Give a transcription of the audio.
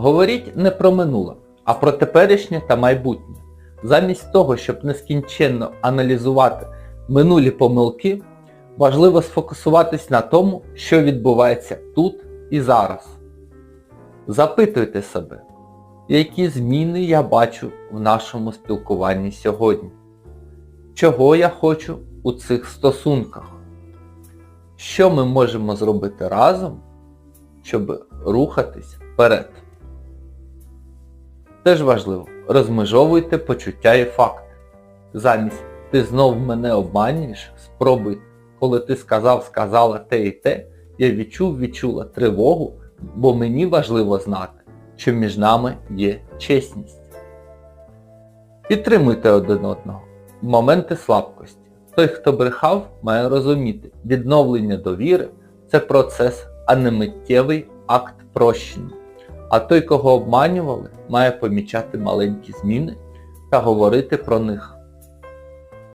Говоріть не про минуле, а про теперішнє та майбутнє. Замість того, щоб нескінченно аналізувати минулі помилки, важливо сфокусуватись на тому, що відбувається тут і зараз. Запитуйте себе, які зміни я бачу в нашому спілкуванні сьогодні? Чого я хочу у цих стосунках? Що ми можемо зробити разом, щоб рухатись вперед? Теж важливо, розмежовуйте почуття і факти. Замість ти знов мене обманюєш, спробуй, коли ти сказав, сказала те і те, я відчув, відчула тривогу, бо мені важливо знати, що між нами є чесність. Підтримуйте один одного. Моменти слабкості. Той, хто брехав, має розуміти, відновлення довіри це процес, а не миттєвий акт прощення. А той, кого обманювали, має помічати маленькі зміни та говорити про них.